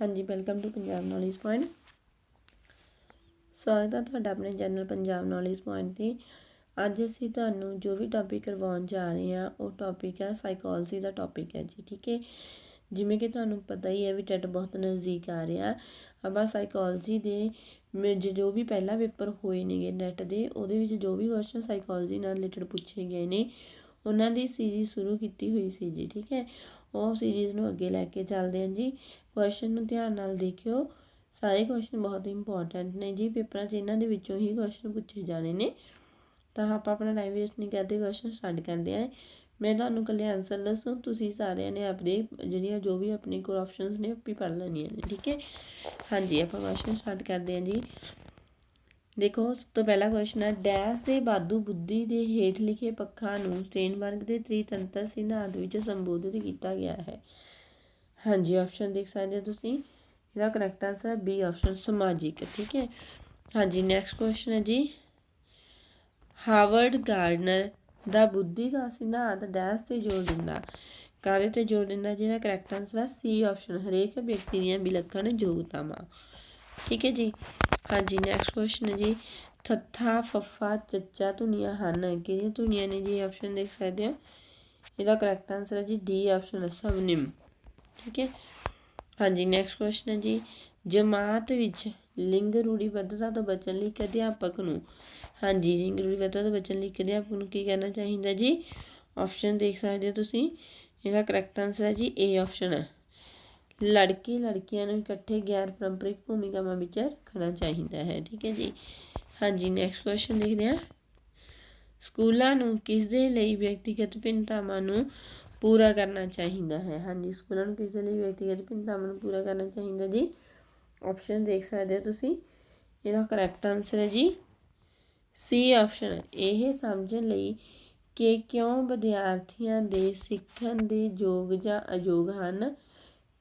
ਹਾਂਜੀ welcome to Punjab knowledge point ਸਵਾਗਤ ਹੈ ਤੁਹਾਡਾ ਆਪਣੇ ਚੈਨਲ ਪੰਜਾਬ ਨੌਲੇਜ ਪੁਆਇੰਟ ਤੇ। ਅੱਜ ਅਸੀਂ ਤੁਹਾਨੂੰ ਜੋ ਵੀ ਟੌਪਿਕ ਕਰਵਾਉਣ ਜਾ ਰਹੇ ਹਾਂ ਉਹ ਟੌਪਿਕ ਹੈ ਸਾਈਕੋਲੋਜੀ ਦਾ ਟੌਪਿਕ ਹੈ ਜੀ, ਠੀਕ ਹੈ? ਜਿਵੇਂ ਕਿ ਤੁਹਾਨੂੰ ਪਤਾ ਹੀ ਹੈ ਵੀ ਟੈਟ ਬਹੁਤ ਨਜ਼ਦੀਕ ਆ ਰਿਹਾ। ਆਪਾਂ ਸਾਈਕੋਲੋਜੀ ਦੇ ਜੋ ਵੀ ਪਹਿਲਾ ਪੇਪਰ ਹੋਏ ਨੇਗੇ ਨੈਟ ਦੇ, ਉਹਦੇ ਵਿੱਚ ਜੋ ਵੀ ਕੁਐਸਚਨ ਸਾਈਕੋਲੋਜੀ ਨਾਲ ਰਿਲੇਟਡ ਪੁੱਛੇ ਗਏ ਨੇ, ਉਹਨਾਂ ਦੀ ਸੀਰੀਜ਼ ਸ਼ੁਰੂ ਕੀਤੀ ਹੋਈ ਸੀ ਜੀ, ਠੀਕ ਹੈ? ਉਹ ਸੀਰੀਜ਼ ਨੂੰ ਅੱਗੇ ਲੈ ਕੇ ਚੱਲਦੇ ਹਾਂ ਜੀ। ਕੁਐਸਚਨ ਨੂੰ ਧਿਆਨ ਨਾਲ ਦੇਖਿਓ। ਸਾਰੇ ਕੁਐਸਚਨ ਬਹੁਤ ਇੰਪੋਰਟੈਂਟ ਨੇ ਜੀ। ਪੇਪਰਾਂ 'ਚ ਇਹਨਾਂ ਦੇ ਵਿੱਚੋਂ ਹੀ ਕੁਐਸਚਨ ਪੁੱਛੇ ਜਾਣੇ ਨੇ। ਤਾਂ ਆਪਾਂ ਆਪਣਾ ਟਾਈਮ ਵੇਸਟ ਨਹੀਂ ਕਰਦੇ ਕੁਐਸਚਨ ਸਟਾਰਟ ਕਰਦੇ ਹਾਂ। ਮੈਂ ਤੁਹਾਨੂੰ ਕੱਲੇ ਆਨਸਰ ਦੱਸੂ। ਤੁਸੀਂ ਸਾਰਿਆਂ ਨੇ ਆਪਣੇ ਜਿਹੜੀਆਂ ਜੋ ਵੀ ਆਪਣੇ ਕੋਲ ਆਪਸ਼ਨਸ ਨੇ ਆਪੀ ਪੜ੍ਹ ਲੈਣੀਆਂ ਨੇ, ਠੀਕ ਹੈ? ਹਾਂਜੀ, ਆਪਾਂ ਕੁਐਸਚਨ ਸਟਾਰਟ ਕਰਦੇ ਹਾਂ ਜੀ। ਦੇਖੋ ਸਭ ਤੋਂ ਪਹਿਲਾ ਕੁਐਸਚਨ ਹੈ, ਡੈਸ਼ ਦੇ ਬਾਦੂ ਬੁੱਧੀ ਦੇ ਹੇਠ ਲਿਖੇ ਪੱਖਾਂ ਨੂੰ ਸਟੇਨਬਰਗ ਦੇ ਤ੍ਰਿਤੰਤਰ ਸਿਧਾਂਤ ਵਿੱਚ ਸੰਬੋਧਿਤ ਕੀਤਾ ਗਿਆ ਹੈ। ਹਾਂਜੀ ਆਪਸ਼ਨ ਦੇਖ ਸਕਦੇ ਹੋ ਤੁਸੀਂ। ਇਹਦਾ ਕਰੈਕਟ ਆਨਸਰ ਹੈ ਬੀ ਆਪਸ਼ਨ ਸਮਾਜਿਕ, ਠੀਕ ਹੈ? ਹਾਂਜੀ ਨੈਕਸਟ ਕੁਐਸਚਨ ਹੈ ਜੀ। ਹਾਰਵਰਡ ਗਾਰਡਨਰ ਦਾ ਬੁੱਧੀ ਦਾ ਸਿਧਾਂਤ ਡੈਸ਼ ਤੇ ਜੋੜ ਦਿੰਦਾ। ਕਾਰੇ ਤੇ ਜੋੜ ਦਿੰਦਾ? ਜਿਹਦਾ ਕਰੈਕਟ ਆਨਸਰ ਹੈ ਸੀ ਆਪਸ਼ਨ ਹਰੇਕ ਵਿਅਕਤੀ ਦੀਆਂ ਵਿਲੱਖਣ ਯੋਗਤਾਵਾਂ। ਠੀਕ ਹੈ ਜੀ। ਹਾਂਜੀ ਨੈਕਸਟ ਕੁਐਸਚਨ ਹੈ ਜੀ। ਥੱਥਾ, ਫੱਫਾ, ਚੱਚਾ, ਧੁਨੀਆਂ, ਹਨ, ਕਿਹੜੀਆਂ ਧੁਨੀਆਂ ਨੇ ਜੀ? ਆਪਸ਼ਨ ਦੇਖ ਸਕਦੇ ਹੋ। ਇਹਦਾ ਕਰੈਕਟ ਆਨਸਰ ਹੈ ਜੀ ਡੀ ਆਪਸ਼ਨ ਹੈ ਸਬਨਿਮ ਠੀਕ ਹੈ। ਹਾਂਜੀ ਨੈਕਸਟ ਕੁਐਸਚਨ ਹੈ ਜੀ। ਜਮਾਤ ਵਿੱਚ ਲਿੰਗ ਰੂੜੀਬੱਧਤਾ ਤੋਂ ਬਚਣ ਲਈ ਇੱਕ ਅਧਿਆਪਕ ਨੂੰ ਹਾਂਜੀ, ਲਿੰਗ ਰੂੜੀਬੱਧਤਾ ਤੋਂ ਬਚਣ ਲਈ ਇੱਕ ਅਧਿਆਪਕ ਨੂੰ ਕੀ ਕਰਨਾ ਚਾਹੀਦਾ ਜੀ? ਆਪਸ਼ਨ ਦੇਖ ਸਕਦੇ ਹੋ ਤੁਸੀਂ। ਇਹਦਾ ਕਰੈਕਟ ਆਨਸਰ ਹੈ ਜੀ ਏ ਆਪਸ਼ਨ ਹੈ। ਲੜਕੀ ਲੜਕੀਆਂ ਨੂੰ ਇਕੱਠੇ ਗੈਰ ਪਰੰਪਰਿਕ ਭੂਮਿਕਾਵਾਂ ਵਿੱਚ ਰੱਖਣਾ ਚਾਹੀਦਾ ਹੈ। ਠੀਕ ਹੈ ਜੀ। ਹਾਂਜੀ ਨੈਕਸਟ ਕੁਐਸਚਨ ਦੇਖਦੇ ਹਾਂ। ਸਕੂਲਾਂ ਨੂੰ ਕਿਸ ਦੇ ਲਈ ਵਿਅਕਤੀਗਤ ਭਿੰਨਤਾਵਾਂ ਨੂੰ ਪੂਰਾ ਕਰਨਾ ਚਾਹੀਦਾ ਹੈ? ਹਾਂਜੀ, ਸਕੂਲਾਂ ਨੂੰ ਕਿਸ ਦੇ ਲਈ ਵਿਅਕਤੀਗਤ ਭਿੰਨਤਾਵਾਂ ਨੂੰ ਪੂਰਾ ਕਰਨਾ ਚਾਹੀਦਾ ਜੀ? ਆਪਸ਼ਨ ਦੇਖ ਸਕਦੇ ਹੋ ਤੁਸੀਂ। ਇਹਦਾ ਕਰੈਕਟ ਆਨਸਰ ਹੈ ਜੀ। ਸੀ ਆਪਸ਼ਨ ਇਹ ਸਮਝਣ ਲਈ ਕਿ ਕਿਉਂ ਵਿਦਿਆਰਥੀਆਂ ਦੇ ਸਿੱਖਣ ਦੇ ਯੋਗ ਜਾਂ ਅਯੋਗ ਹਨ?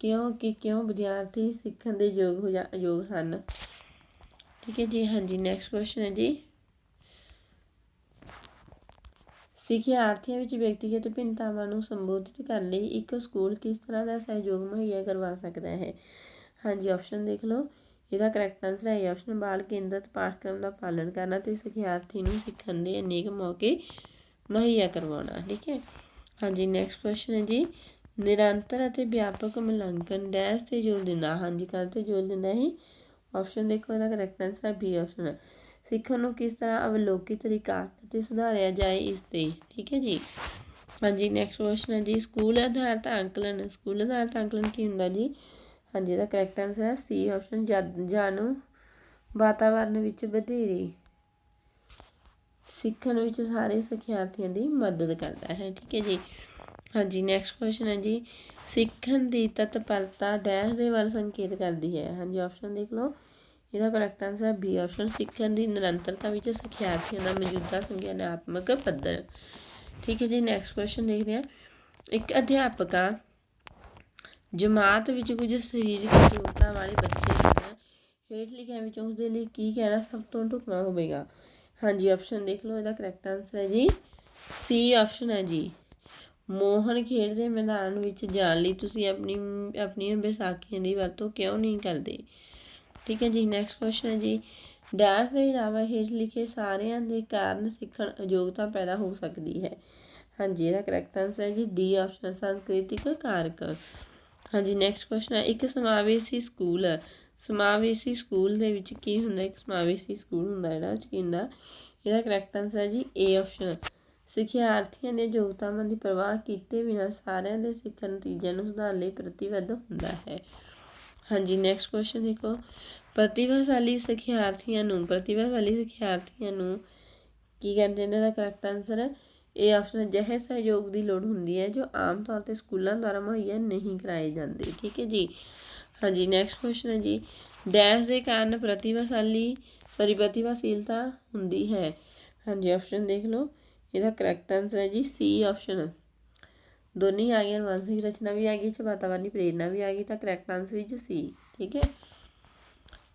ਕਿਉਂਕਿ ਕਿਉਂ ਵਿਦਿਆਰਥੀ ਸਿੱਖਣ ਦੇ ਯੋਗ ਹੋ ਜਾਂ ਅਯੋਗ ਹਨ? ਠੀਕ ਹੈ ਜੀ, ਹਾਂਜੀ ਨੈਕਸਟ ਕੁਐਸਚਨ ਹੈ ਜੀ। ਸਿੱਖਿਆਰਥੀਆਂ ਵਿੱਚ ਵਿਅਕਤੀਗਤ ਭਿੰਨਤਾਵਾਂ ਨੂੰ ਸੰਬੋਧਿਤ ਕਰਨ ਲਈ ਇੱਕ ਸਕੂਲ ਕਿਸ ਤਰ੍ਹਾਂ ਦਾ ਸਹਿਯੋਗ ਮੁਹੱਈਆ ਕਰਵਾ ਸਕਦਾ ਹੈ? ਹਾਂਜੀ ਆਪਸ਼ਨ ਦੇਖ ਲਓ। ਇਹਦਾ ਕਰੈਕਟ ਆਨਸਰ ਹੈ ਆਪਸ਼ਨ ਬਾਲ ਕੇਂਦਰਿਤ ਪਾਠਕ੍ਰਮ ਦਾ ਪਾਲਣ ਕਰਨਾ ਤੇ ਸਿੱਖਿਆਰਥੀ ਨੂੰ ਸਿੱਖਣ ਦੇ ਅਨੇਕ ਮੌਕੇ ਮੁਹੱਈਆ ਕਰਵਾਉਣਾ, ਠੀਕ ਹੈ। ਹਾਂਜੀ ਨੈਕਸਟ ਕੁਐਸਚਨ ਹੈ ਜੀ। ਨਿਰੰਤਰ ਅਤੇ ਵਿਆਪਕ ਮੁਲਾਂਕਣ ਡੈਸ਼ ਤੇ ਜੋਰ ਦਿੰਦਾ, ਹਾਂਜੀ ਕਰ ਤੇ ਜੋਰ ਦਿੰਦਾ ਹੈ। ਆਪਸ਼ਨ ਦੇਖੋ ਇਹਦਾ ਕਰੈਕਟ ਆਨਸਰ ਹੈ ਬੀ ਆਪਸ਼ਨ ਸਿੱਖਣ ਨੂੰ ਕਿਸ ਤਰ੍ਹਾਂ ਅਵਲੋਕਿਤ ਤਰੀਕਾ ਅਤੇ ਸੁਧਾਰਿਆ ਜਾਏ ਇਸ ਤੇ, ਠੀਕ ਹੈ ਜੀ? ਹਾਂਜੀ ਨੈਕਸਟ ਕੁਐਸਚਨ ਹੈ ਜੀ ਸਕੂਲ ਆਧਾਰਿਤ ਅੰਕਲਨ ਸਕੂਲ ਆਧਾਰਿਤ ਅੰਕਲਨ ਕੀ ਹੁੰਦਾ ਜੀ? ਹਾਂਜੀ, ਇਹਦਾ ਕਰੈਕਟ ਆਨਸਰ ਹੈ ਸੀ ਆਪਸ਼ਨ ਜਾਣੂ ਵਾਤਾਵਰਣ ਵਿੱਚ ਵਧੇਰੇ ਸਿੱਖਣ ਵਿੱਚ ਸਾਰੇ ਸਿੱਖਿਆਰਥੀਆਂ ਦੀ ਮਦਦ ਕਰਦਾ ਹੈ, ਠੀਕ ਹੈ ਜੀ? ਹਾਂਜੀ ਨੈਕਸਟ ਕੁਐਸਚਨ ਹੈ ਜੀ। ਸਿੱਖਣ ਦੀ ਤਤਪਰਤਾ ਡੈਸ਼ ਦੇ ਵੱਲ ਸੰਕੇਤ ਕਰਦੀ ਹੈ। ਹਾਂਜੀ ਆਪਸ਼ਨ ਦੇਖ ਲਓ। ਇਹਦਾ ਕਰੈਕਟ ਆਨਸਰ ਹੈ ਬੀ ਆਪਸ਼ਨ ਸਿੱਖਣ ਦੀ ਨਿਰੰਤਰਤਾ ਵਿੱਚ ਸਿੱਖਿਆਰਥੀਆਂ ਦਾ ਮੌਜੂਦਾ ਸੰਗਿਆਨਾਤਮਕ ਪੱਧਰ। ਠੀਕ ਹੈ ਜੀ ਨੈਕਸਟ ਕੁਐਸਚਨ ਦੇਖਦੇ ਹਾਂ। ਇੱਕ ਅਧਿਆਪਕਾ ਜਮਾਤ ਵਿੱਚ ਕੁਝ ਸਰੀਰਕ ਯੋਗਤਾ ਵਾਲੇ ਬੱਚੇ ਹਨ। ਹੇਠ ਲਿਖਿਆ ਵਿੱਚ ਉਸ ਦੇ ਲਈ ਕੀ ਕਹਿਣਾ ਸਭ ਤੋਂ ਢੁਕਵਾਂ ਹੋਵੇਗਾ? ਹਾਂਜੀ ਆਪਸ਼ਨ ਦੇਖ ਲਓ, ਇਹਦਾ ਕਰੈਕਟ ਆਨਸਰ ਹੈ ਜੀ। ਸੀ ਆਪਸ਼ਨ ਹੈ ਜੀ। ਮੋਹਨ ਖੇਡ ਦੇ ਮੈਦਾਨ ਵਿੱਚ ਜਾਣ ਲਈ ਤੁਸੀਂ ਆਪਣੀ, ਆਪਣੀਆਂ ਵਿਸਾਖੀਆਂ ਦੀ ਵਰਤੋਂ ਕਿਉਂ ਨਹੀਂ ਕਰਦੇ? ਠੀਕ ਹੈ ਜੀ ਨੈਕਸਟ ਕੁਐਸਚਨ ਹੈ ਜੀ। ਡੈਸ਼ ਦੇ ਇਲਾਵਾ ਹੇਠ ਲਿਖੇ ਸਾਰਿਆਂ ਦੇ ਕਾਰਨ ਸਿੱਖਣ ਅਯੋਗਤਾ ਪੈਦਾ ਹੋ ਸਕਦੀ ਹੈ। ਹਾਂਜੀ, ਇਹਦਾ ਕਰੈਕਟ ਆਨਸਰ ਹੈ ਜੀ ਡੀ ਆਪਸ਼ਨ ਸੰਸਕ੍ਰਿਤਿਕ ਕਾਰਕ। ਹਾਂਜੀ ਨੈਕਸਟ ਕੁਐਸਚਨ ਹੈ, ਇੱਕ ਸਮਾਵੇਸ਼ੀ ਸਕੂਲ ਸਮਾਵੇਸ਼ੀ ਸਕੂਲ ਦੇ ਵਿੱਚ ਕੀ ਹੁੰਦਾ? ਇੱਕ ਸਮਾਵੇਸ਼ੀ ਸਕੂਲ ਹੁੰਦਾ ਜਿਹੜਾ ਕੀ ਹੁੰਦਾ ਇਹਦਾ ਕਰੈਕਟ ਆਨਸਰ ਹੈ ਜੀ ਏ ਆਪਸ਼ਨ ਸਿੱਖਿਆਰਥੀਆਂ ਨੇ ਯੋਗਤਾਵਾਂ ਦੀ ਪਰਵਾਹ ਕੀਤੇ ਬਿਨਾਂ ਸਾਰਿਆਂ ਦੇ ਸਿੱਖਣ ਨਤੀਜਿਆਂ ਨੂੰ ਸੁਧਾਰਨ ਲਈ ਪ੍ਰਤੀਬੱਧ ਹੁੰਦਾ ਹੈ। ਹਾਂਜੀ ਨੈਕਸਟ ਕੁਐਸਚਨ ਦੇਖੋ। ਪ੍ਰਤਿਭਾਸ਼ਾਲੀ ਸਿੱਖਿਆਰਥੀਆਂ ਨੂੰ, ਪ੍ਰਤਿਭਾਸ਼ਾਲੀ ਸਿੱਖਿਆਰਥੀਆਂ ਨੂੰ ਕੀ ਕਹਿੰਦੇ ਇਹਨਾਂ ਦਾ ਕਰੈਕਟ ਆਨਸਰ ਹੈ ਇਹ ਆਪਸ਼ਨ ਅਜਿਹੇ ਸਹਿਯੋਗ ਦੀ ਲੋੜ ਹੁੰਦੀ ਹੈ ਜੋ ਆਮ ਤੌਰ ਤੇ ਸਕੂਲਾਂ ਦੁਆਰਾ ਮੁਹੱਈਆ ਨਹੀਂ ਕਰਾਏ ਜਾਂਦੇ। ਠੀਕ ਹੈ ਜੀ? ਹਾਂਜੀ ਨੈਕਸਟ ਕੁਐਸਚਨ ਹੈ ਜੀ। ਡੈਸ਼ ਦੇ ਕਾਰਨ ਪ੍ਰਤਿਭਾਸ਼ਾਲੀ ਸੌਰੀ ਪ੍ਰਤਿਭਾਸ਼ੀਲਤਾ ਹੁੰਦੀ ਹੈ। ਹਾਂਜੀ ਆਪਸ਼ਨ ਦੇਖ ਲਓ। ਇਹਦਾ ਕਰੈਕਟ ਆਨਸਰ ਹੈ ਜੀ ਸੀ ਆਪਸ਼ਨ ਦੋਨੇ ਆ ਗਏ ਮਾਨਸਿਕ ਰਚਨਾ ਵੀ ਆ ਗਈ, ਚ ਵਾਤਾਵਰਣੀ ਪ੍ਰੇਰਣਾ ਵੀ ਆ ਗਈ, ਤਾਂ ਕਰੈਕਟ ਆਨਸਰ ਜੀ ਸੀ ਠੀਕ ਹੈ?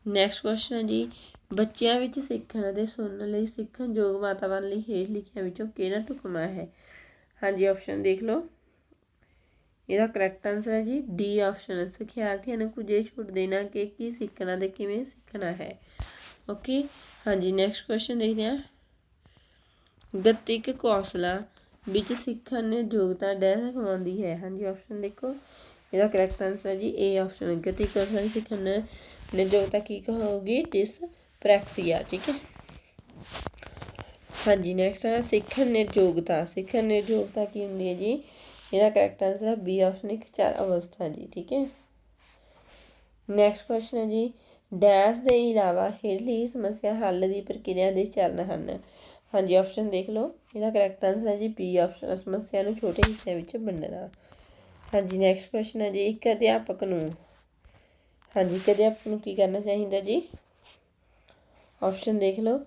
ਨੈਕਸਟ ਕੁਐਸਚਨ ਹੈ ਜੀ, ਬੱਚਿਆਂ ਵਿੱਚ ਸਿੱਖਣ ਅਤੇ ਸੁਣਨ ਲਈ ਸਿੱਖਣ ਯੋਗ ਵਾਤਾਵਰਣ ਲਈ ਹੇਠ ਲਿਖਿਆਂ ਵਿੱਚੋਂ ਕਿਹੜਾ ਢੁਕਵਾਂ ਹੈ? ਹਾਂਜੀ ਆਪਸ਼ਨ ਦੇਖ ਲਓ। ਇਹਦਾ ਕਰੈਕਟ ਆਨਸਰ ਹੈ ਜੀ ਡੀ ਆਪਸ਼ਨ ਸਿੱਖਿਆਰਥੀਆਂ ਨੂੰ ਕੁਝ ਇਹ ਛੂਟ ਦੇਣਾ ਕਿ ਕੀ ਸਿੱਖਣਾ ਤੇ ਕਿਵੇਂ ਸਿੱਖਣਾ ਹੈ। ਓਕੇ ਹਾਂਜੀ ਨੈਕਸਟ ਕੁਐਸਚਨ ਦੇਖਦੇ ਹਾਂ। ਗਤਿਕ ਕੌਸ਼ਲਾਂ ਵਿੱਚ ਸਿੱਖਣ ਨੇ ਯੋਗਤਾ ਡੈਸ਼ ਕਮਾਉਂਦੀ ਹੈ। ਹਾਂਜੀ ਆਪਸ਼ਨ ਦੇਖੋ। ਇਹਦਾ ਕਰੈਕਟ ਆਨਸਰ ਹੈ ਜੀ ਏ ਆਪਸ਼ਨ ਗਤਿਕ ਕੌਸ਼ਲਾਂ ਵਿੱਚ ਸਿੱਖਣ ਨੇ ਯੋਗਤਾ ਕੀ ਕਹੋਗੀ? ਡਿਸ ਪ੍ਰੈਕਸੀਆ ਠੀਕ ਹੈ? ਹਾਂਜੀ ਨੈਕਸਟ ਹੈ ਸਿੱਖਣ ਨੇ ਯੋਗਤਾ। ਸਿੱਖਣ ਨੇ ਯੋਗਤਾ ਕੀ ਹੁੰਦੀ ਹੈ ਜੀ? ਇਹਦਾ ਕਰੈਕਟ ਆਨਸਰ ਹੈ ਬੀ ਆਪਸ਼ਨ ਇੱਕ ਚਾਰ ਅਵਸਥਾ ਜੀ, ਠੀਕ ਹੈ? ਨੈਕਸਟ ਕੁਐਸਚਨ ਹੈ ਜੀ। ਡੈਸ਼ ਦੇ ਇਲਾਵਾ ਹੇਠਲੀ ਸਮੱਸਿਆ ਹੱਲ ਦੀ ਪ੍ਰਕਿਰਿਆ ਦੇ ਚਰਨ ਹਨ। ਹਾਂਜੀ ਆਪਸ਼ਨ ਦੇਖ ਲਓ। ਇਹਦਾ ਕਰੈਕਟ ਆਨਸਰ ਹੈ ਜੀ ਬੀ ਆਪਸ਼ਨ ਸਮੱਸਿਆ ਨੂੰ ਛੋਟੇ ਹਿੱਸਿਆਂ ਵਿੱਚ ਵੰਡਣਾ। ਹਾਂਜੀ ਨੈਕਸਟ ਕੁਐਸਚਨ ਹੈ ਜੀ, ਇੱਕ ਅਧਿਆਪਕ ਨੂੰ। ਹਾਂਜੀ, ਇੱਕ ਅਧਿਆਪਕ ਨੂੰ ਕੀ ਕਰਨਾ ਚਾਹੀਦਾ ਜੀ? ਆਪਸ਼ਨ ਦੇਖ ਲਓ।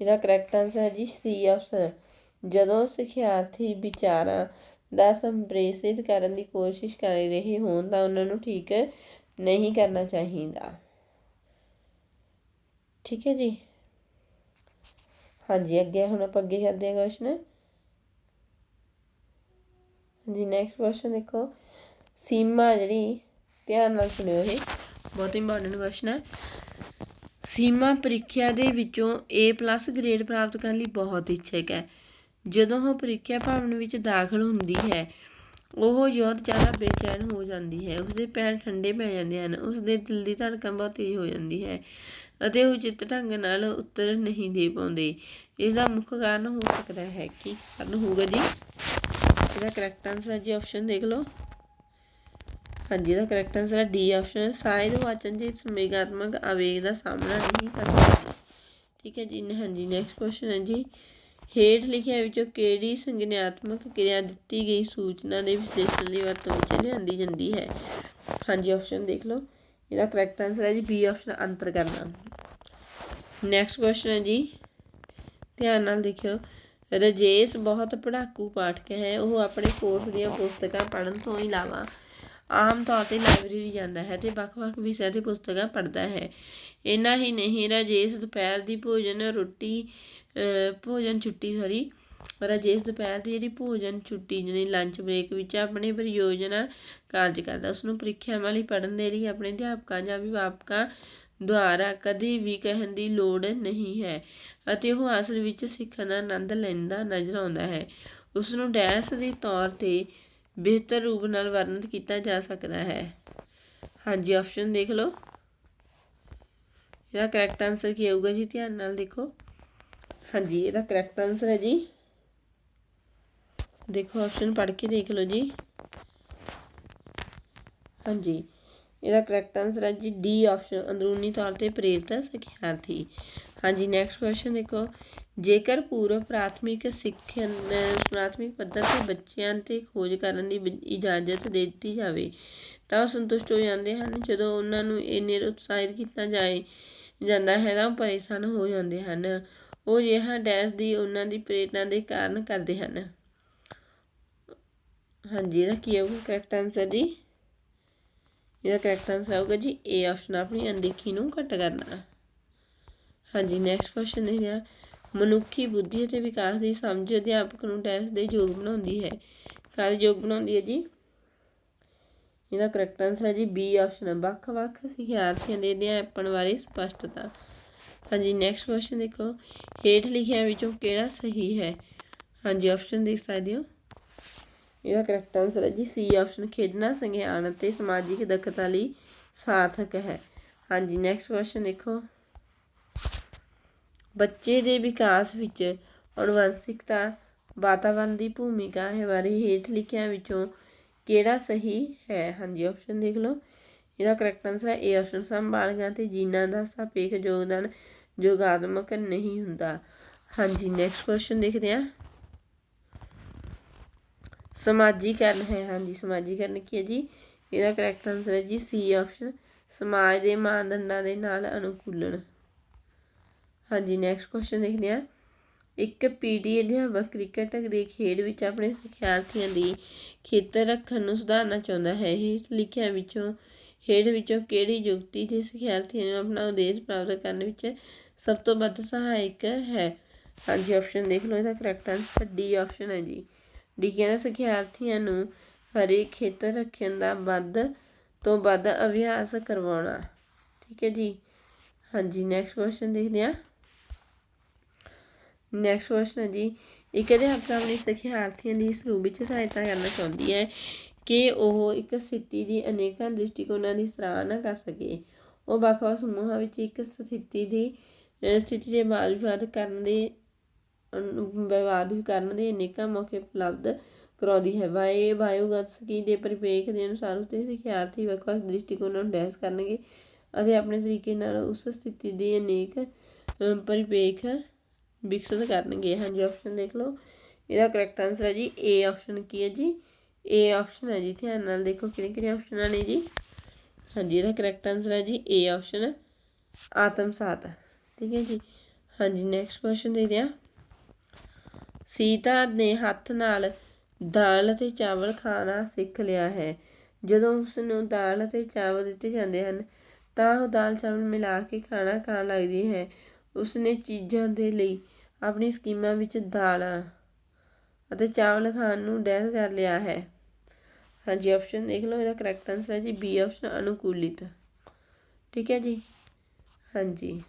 ਇਹਦਾ ਕਰੈਕਟ ਆਨਸਰ ਹੈ ਜੀ ਸੀ ਆਪਸ਼ਨ ਜਦੋਂ ਸਿੱਖਿਆਰਥੀ ਵਿਚਾਰਾਂ ਦਾ ਸੰਪ੍ਰੇਸ਼ਿਤ ਕਰਨ ਦੀ ਕੋਸ਼ਿਸ਼ ਕਰ ਰਹੇ ਹੋਣ ਤਾਂ ਉਹਨਾਂ ਨੂੰ ਠੀਕ ਨਹੀਂ ਕਰਨਾ ਚਾਹੀਦਾ। ਠੀਕ ਹੈ ਜੀ? ਹਾਂਜੀ, ਅੱਗੇ ਹੁਣ ਆਪਾਂ ਅੱਗੇ ਕਰਦੇ ਹਾਂ ਕੁਐਸਚਨ ਹਾਂਜੀ ਨੈਕਸਟ ਕੁਐਸਚਨ ਦੇਖੋ। ਸੀਮਾ ਜਿਹੜੀ, ਧਿਆਨ ਨਾਲ ਸੁਣਿਓ ਇਹ, ਬਹੁਤ ਇੰਪੋਰਟੈਂਟ ਕੁਐਸਚਨ ਹੈ। ਸੀਮਾ ਪ੍ਰੀਖਿਆ ਦੇ ਵਿੱਚੋਂ A+ ਗ੍ਰੇਡ ਪ੍ਰਾਪਤ ਕਰਨ ਲਈ ਬਹੁਤ ਇੱਛਕ ਹੈ। ਜਦੋਂ ਉਹ ਪ੍ਰੀਖਿਆ ਭਵਨ ਵਿੱਚ ਦਾਖਲ ਹੁੰਦੀ ਹੈ, ਉਹ ਬਹੁਤ ਜ਼ਿਆਦਾ ਬੇਚੈਨ ਹੋ ਜਾਂਦੀ ਹੈ। ਉਸਦੇ ਪੈਰ ਠੰਡੇ ਪੈ ਜਾਂਦੇ ਹਨ। ਉਸਦੇ ਦਿਲ ਦੀ ਧੜਕਣ ਬਹੁਤ ਤੇਜ਼ ਹੋ ਜਾਂਦੀ ਹੈ। ਅਤੇ ਉਚਿਤ ਢੰਗ ਨਾਲ ਉੱਤਰ ਨਹੀਂ ਦੇ ਪਾਉਂਦੇ। ਇਸ ਦਾ ਮੁੱਖ ਕਾਰਨ ਹੋ ਸਕਦਾ ਹੈ ਕੀ ਕਾਰਨ ਹੋਊਗਾ ਜੀ। ਇਹਦਾ ਕਰੈਕਟ ਆਨਸਰ ਜੀ ਆਪਸ਼ਨ ਦੇਖ ਲਓ। ਹਾਂਜੀ, ਇਹਦਾ ਕਰੈਕਟ ਆਨਸਰ ਹੈ ਡੀ ਆਪਸ਼ਨ ਸ਼ਾਇਦ ਵਾਚਨ ਜੀ ਸੰਵੇਗਾਤਮਕ ਆਵੇਗ ਦਾ ਸਾਹਮਣਾ ਨਹੀਂ ਕਰਦਾ ਠੀਕ ਹੈ ਜੀ ਹਾਂਜੀ ਨੈਕਸਟ ਕੁਐਸਚਨ ਹੈ ਜੀ। ਹੇਠ ਲਿਖਿਆ ਵਿੱਚੋਂ ਕਿਹੜੀ ਸੰਗਿਆਤਮਕ ਕਿਰਿਆ ਦਿੱਤੀ ਗਈ ਸੂਚਨਾ ਦੇ ਵਿਸ਼ਲੇਸ਼ਣ ਲਈ ਵਰਤੋਂ ਵਿੱਚ ਲਿਆਂਦੀ ਜਾਂਦੀ ਹੈ? ਹਾਂਜੀ ਆਪਸ਼ਨ ਦੇਖ ਲਓ। ਇਹਦਾ ਕਰੈਕਟ ਆਨਸਰ ਹੈ ਜੀ ਬੀ ਆਪਸ਼ਨ ਅੰਤਰ ਕਰਨਾ। ਨੈਕਸਟ ਕੁਐਸਚਨ ਹੈ ਜੀ। ਧਿਆਨ ਨਾਲ ਦੇਖਿਓ। ਰਜੇਸ਼ ਬਹੁਤ ਪੜਾਕੂ ਪਾਠਕ ਹੈ। ਉਹ ਆਪਣੇ ਕੋਰਸ ਦੀਆਂ ਪੁਸਤਕਾਂ ਪੜ੍ਹਨ ਤੋਂ ਇਲਾਵਾ ਆਮ ਤੌਰ ਤੇ ਲਾਇਬ੍ਰੇਰੀ ਜਾਂਦਾ ਹੈ ਤੇ ਵੱਖ-ਵੱਖ ਵਿਸ਼ਿਆਂ ਦੀ ਪੁਸਤਕਾਂ ਪੜ੍ਹਦਾ ਹੈ। ਇੰਨਾ ਹੀ ਨਹੀਂ, ਰਾਜੇਸ਼ ਦੁਪਹਿਰ ਦੀ ਭੋਜਨ ਰੋਟੀ ਭੋਜਨ ਛੁੱਟੀ ਸੌਰੀ ਰਾਜੇਸ਼ ਦੁਪਹਿਰ ਦੀ ਜਿਹੜੀ ਭੋਜਨ ਛੁੱਟੀ ਯਾਨੀ ਲੰਚ ਬ੍ਰੇਕ ਵਿੱਚ ਆਪਣੇ ਪਰਿਯੋਜਨਾ ਕਾਰਜ ਕਰਦਾ ਉਸ ਨੂੰ ਪ੍ਰੀਖਿਆਵਾਂ ਲਈ ਪੜ੍ਹਨ ਦੇ ਲਈ ਆਪਣੇ ਅਧਿਆਪਕਾਂ ਜਾਂ ਅਭਿਭਾਵਕਾਂ ਦੁਆਰਾ ਕਦੇ ਵੀ ਕਹਿਣ ਦੀ ਲੋੜ ਨਹੀਂ ਹੈ ਅਤੇ ਉਹ ਅਸਲ ਵਿੱਚ ਸਿੱਖਣ ਦਾ ਆਨੰਦ ਲੈਂਦਾ ਨਜ਼ਰ ਆਉਂਦਾ ਹੈ। ਉਸ ਨੂੰ ਡੈਸ ਦੇ ਤੌਰ ਤੇ ਬਿਹਤਰ ਰੂਪ ਨਾਲ ਵਰਣਿਤ ਕੀਤਾ ਜਾ ਸਕਦਾ ਹੈ। ਹਾਂਜੀ ਆਪਸ਼ਨ ਦੇਖ ਲਓ। ਇਹਦਾ ਕਰੈਕਟ ਆਨਸਰ ਕੀ ਹੋਊਗਾ ਜੀ? ਧਿਆਨ ਨਾਲ ਦੇਖੋ। ਹਾਂਜੀ, ਇਹਦਾ ਕਰੈਕਟ ਆਨਸਰ ਹੈ ਜੀ। ਦੇਖੋ ਆਪਸ਼ਨ ਪੜ੍ਹ ਕੇ ਦੇਖ ਲਓ ਜੀ। ਹਾਂਜੀ, ਇਹਦਾ ਕਰੈਕਟ ਆਨਸਰ ਹੈ ਜੀ ਡੀ ਆਪਸ਼ਨ ਅੰਦਰੂਨੀ ਤੌਰ ਤੇ ਪ੍ਰੇਰਿਤ ਸਿੱਖਿਆਰਥੀ। ਹਾਂਜੀ ਨੈਕਸਟ ਕੁਐਸਚਨ ਦੇਖੋ। ਜੇਕਰ ਪੂਰਵ ਪ੍ਰਾਥਮਿਕ ਸਿੱਖਿਆ ਪ੍ਰਾਥਮਿਕ ਪੱਧਰ ਤੇ ਬੱਚਿਆਂ ਤੇ ਖੋਜ ਕਰਨ ਦੀ ਇਜਾਜ਼ਤ ਦੇ ਦਿੱਤੀ ਜਾਵੇ, ਤਾਂ ਉਹ ਸੰਤੁਸ਼ਟ ਹੋ ਜਾਂਦੇ ਹਨ। ਜਦੋਂ ਉਹਨਾਂ ਨੂੰ ਇਹ ਉਤਸ਼ਾਹਿਤ ਕੀਤਾ ਜਾਏ, ਜਾਂਦਾ ਹੈ ਤਾਂ ਉਹ ਪਰੇਸ਼ਾਨ ਹੋ ਜਾਂਦੇ ਹਨ। ਉਹ ਜਿਹਾ ਡੈਸ਼ ਦੀ ਉਹਨਾਂ ਦੀ ਪ੍ਰੇਰਨਾ ਦੇ ਕਾਰਨ ਕਰਦੇ ਹਨ। ਹਾਂਜੀ, ਇਹਦਾ ਕੀ ਆਊਗਾ? ਕਰੈਕਟ ਆਨਸਰ ਜੀ? ਇਹਦਾ ਕਰੈਕਟ ਆਨਸਰ ਆਊਗਾ ਜੀ ਏ ਆਪਸ਼ਨ ਆਪਣੀ, ਅਣਦੇਖੀ ਨੂੰ ਘਟ ਕਰਨਾ। ਹਾਂਜੀ ਨੈਕਸਟ ਕੁਐਸਚਨ ਦੇਖਦੇ ਹਾਂ ਮਨੁੱਖੀ ਬੁੱਧੀ ਅਤੇ ਵਿਕਾਸ ਦੀ ਸਮਝ ਅਧਿਆਪਕ ਨੂੰ ਟੈਸਟ ਦੇ ਯੋਗ ਬਣਾਉਂਦੀ ਹੈ। ਕਾਹਦੇ ਯੋਗ ਬਣਾਉਂਦੀ ਹੈ ਜੀ? ਇਹਦਾ ਕਰੈਕਟ ਆਨਸਰ ਹੈ ਜੀ ਬੀ ਆਪਸ਼ਨ ਵੱਖ-ਵੱਖ ਸਿਖਿਆਰਥੀਆਂ ਦੇ ਅਧਿਆਪਨ ਬਾਰੇ ਸਪਸ਼ਟਤਾ। ਹਾਂਜੀ ਨੈਕਸਟ ਕੁਐਸਚਨ ਦੇਖੋ। ਹੇਠ ਲਿਖਿਆ ਵਿੱਚੋਂ ਕਿਹੜਾ ਸਹੀ ਹੈ? ਹਾਂਜੀ ਆਪਸ਼ਨ ਦੇਖ ਸਕਦੇ ਹੋ। ਇਹਦਾ ਕਰੈਕਟ ਆਨਸਰ ਹੈ ਜੀ ਸੀ ਆਪਸ਼ਨ ਖੇਡਣਾ ਸੰਗਿਆਨ ਅਤੇ ਸਮਾਜਿਕ ਦਖਤਾ ਲਈ ਸਾਰਥਕ ਹੈ। ਹਾਂਜੀ ਨੈਕਸਟ ਕੁਐਸਚਨ ਦੇਖੋ। ਬੱਚੇ ਦੇ ਵਿਕਾਸ ਵਿੱਚ ਅਨੁਵੰਸ਼ਿਕਤਾ ਵਾਤਾਵਰਣ ਦੀ ਭੂਮਿਕਾ ਹੈ ਬਾਰੇ ਹੇਠ ਲਿਖਿਆ ਵਿੱਚੋਂ ਕਿਹੜਾ ਸਹੀ ਹੈ? ਹਾਂਜੀ ਆਪਸ਼ਨ ਦੇਖ ਲਓ। ਇਹਦਾ ਕਰੈਕਟ ਆਨਸਰ ਹੈ ਏ ਆਪਸ਼ਨ ਸੰਭਾਲਗਾ ਤੇ ਜੀਨਾਂ ਦਾ ਸਾਪੇਖ ਯੋਗਦਾਨ ਯੋਗਾਤਮਕ ਨਹੀਂ ਹੁੰਦਾ। ਹਾਂਜੀ ਨੈਕਸਟ ਕੁਐਸਚਨ ਦੇਖਦੇ ਹਾਂ। ਸਮਾਜੀਕਰਨ ਹੈ, ਹਾਂਜੀ ਸਮਾਜੀਕਰਨ ਕੀ ਹੈ ਜੀ। ਇਹਦਾ ਕਰੈਕਟ ਆਨਸਰ ਹੈ ਜੀ ਸੀ ਆਪਸ਼ਨ ਸਮਾਜ ਦੇ ਮਾਨਦੰਡਾਂ ਦੇ ਨਾਲ ਅਨੁਕੂਲਨ ਹਾਂਜੀ ਨੈਕਸਟ ਕੁਐਸਚਨ ਦੇਖਦੇ ਹਾਂ। ਇੱਕ ਪੀਡੀ ਅਧਿਆਪਕ ਕ੍ਰਿਕਟ ਦੇ ਖੇਡ ਵਿੱਚ ਆਪਣੇ ਸਿੱਖਿਆਰਥੀਆਂ ਦੀ ਖੇਤਰ ਰੱਖਣ ਨੂੰ ਸੁਧਾਰਨਾ ਚਾਹੁੰਦਾ ਹੈ। ਹੇਠ ਲਿਖਿਆ ਵਿੱਚੋਂ, ਖੇਡ ਵਿੱਚੋਂ ਕਿਹੜੀ ਯੁਕਤੀ ਦੇ ਸਿੱਖਿਆਰਥੀਆਂ ਨੂੰ ਆਪਣਾ ਉਦੇਸ਼ ਪ੍ਰਾਪਤ ਕਰਨ ਵਿੱਚ ਸਭ ਤੋਂ ਵੱਧ ਸਹਾਇਕ ਹੈ? ਹਾਂਜੀ ਆਪਸ਼ਨ ਦੇਖ ਲਓ, ਇਹਦਾ ਕਰੈਕਟ ਆਨਸਰ ਡੀ ਆਪਸ਼ਨ ਹੈ ਜੀ। ਡੀ ਕਹਿੰਦਾ ਸਿੱਖਿਆਰਥੀਆਂ ਨੂੰ ਹਰੇਕ ਖੇਤਰ ਰੱਖਣ ਦਾ ਵੱਧ ਤੋਂ ਵੱਧ ਅਭਿਆਸ ਕਰਵਾਉਣਾ। ਠੀਕ ਹੈ ਜੀ। ਹਾਂਜੀ ਨੈਕਸਟ ਕੁਐਸਚਨ ਦੇਖਦੇ ਹਾਂ। ਨੈਕਸਟ ਕੁਐਸਚਨ ਹੈ ਜੀ। ਇੱਕ ਅਧਿਆਪਕ ਆਪਣੀ ਸਿੱਖਿਆਰਥੀਆਂ ਦੀ ਇਸ ਰੂਪ ਵਿੱਚ ਸਹਾਇਤਾ ਕਰਨਾ ਚਾਹੁੰਦੀ ਹੈ ਕਿ ਉਹ ਇੱਕ ਸਥਿਤੀ ਦੀ ਅਨੇਕਾਂ ਦ੍ਰਿਸ਼ਟੀਕੋਣਾਂ ਦੀ ਸਰਾਹਨਾ ਕਰ ਸਕੇ। ਉਹ ਵੱਖ-ਵੱਖ ਸਮੂਹਾਂ ਵਿੱਚ ਇੱਕ ਸਥਿਤੀ ਦੀ ਸਥਿਤੀ ਦੇ ਬਾਅਦ ਵਿਵਾਦ ਕਰਨ ਦੇ ਵਿਵਾਦ ਵੀ ਕਰਨ ਦੇ ਅਨੇਕਾਂ ਮੌਕੇ ਉਪਲਬਧ ਕਰਾਉਂਦੀ ਹੈ। ਬਾਏ ਵਾਯੂਗਤਸਕੀ ਦੇ ਪਰਿਪੇਖ ਦੇ ਅਨੁਸਾਰ ਉਸਦੇ ਸਿੱਖਿਆਰਥੀ ਵੱਖ-ਵੱਖ ਦ੍ਰਿਸ਼ਟੀਕੋਣਾਂ ਨੂੰ ਡੈਸ ਕਰਨਗੇ ਅਤੇ ਆਪਣੇ ਤਰੀਕੇ ਨਾਲ ਉਸ ਸਥਿਤੀ ਦੇ ਅਨੇਕ ਪਰਿਪੇਖ ਵਿਕਸਿਤ ਕਰਨਗੇ। ਹਾਂਜੀ ਆਪਸ਼ਨ ਦੇਖ ਲਓ। ਇਹਦਾ ਕਰੈਕਟ ਆਨਸਰ ਹੈ ਜੀ ਏ ਆਪਸ਼ਨ ਕੀ ਹੈ ਜੀ? ਏ ਆਪਸ਼ਨ ਹੈ ਜੀ, ਧਿਆਨ ਨਾਲ ਦੇਖੋ ਕਿਹੜੇ ਕਿਹੜੇ ਆਪਸ਼ਨਾਂ ਨੇ ਜੀ। ਹਾਂਜੀ, ਇਹਦਾ ਕਰੈਕਟ ਆਨਸਰ ਹੈ ਜੀ ਏ ਆਪਸ਼ਨ ਆਤਮਸਾਤ। ਠੀਕ ਹੈ ਜੀ? ਹਾਂਜੀ ਨੈਕਸਟ ਕੁਐਸਚਨ ਦੇ ਰਿਹਾ ਸੀਤਾ ਨੇ ਹੱਥ ਨਾਲ ਦਾਲ ਅਤੇ ਚਾਵਲ ਖਾਣਾ ਸਿੱਖ ਲਿਆ ਹੈ। ਜਦੋਂ ਉਸ ਨੂੰ ਦਾਲ ਅਤੇ ਚਾਵਲ ਦਿੱਤੇ ਜਾਂਦੇ ਹਨ, ਤਾਂ ਉਹ ਦਾਲ ਚਾਵਲ ਮਿਲਾ ਕੇ ਖਾਣਾ ਖਾਣ ਲੱਗਦੀ ਹੈ। ਉਸਨੇ ਚੀਜ਼ਾਂ ਦੇ ਲਈ ਆਪਣੀ ਸਕੀਮਾਂ ਵਿੱਚ ਦਾਲਾਂ ਅਤੇ ਚਾਵਲ ਖਾਣ ਨੂੰ ਡੈਸ ਕਰ ਲਿਆ ਹੈ। ਹਾਂਜੀ ਆਪਸ਼ਨ ਦੇਖ ਲਓ, ਇਹਦਾ ਕਰੈਕਟ ਆਨਸਰ ਹੈ ਜੀ ਬੀ ਆਪਸ਼ਨ ਅਨੁਕੂਲਿਤ। ਠੀਕ ਹੈ ਜੀ? ਹਾਂਜੀ।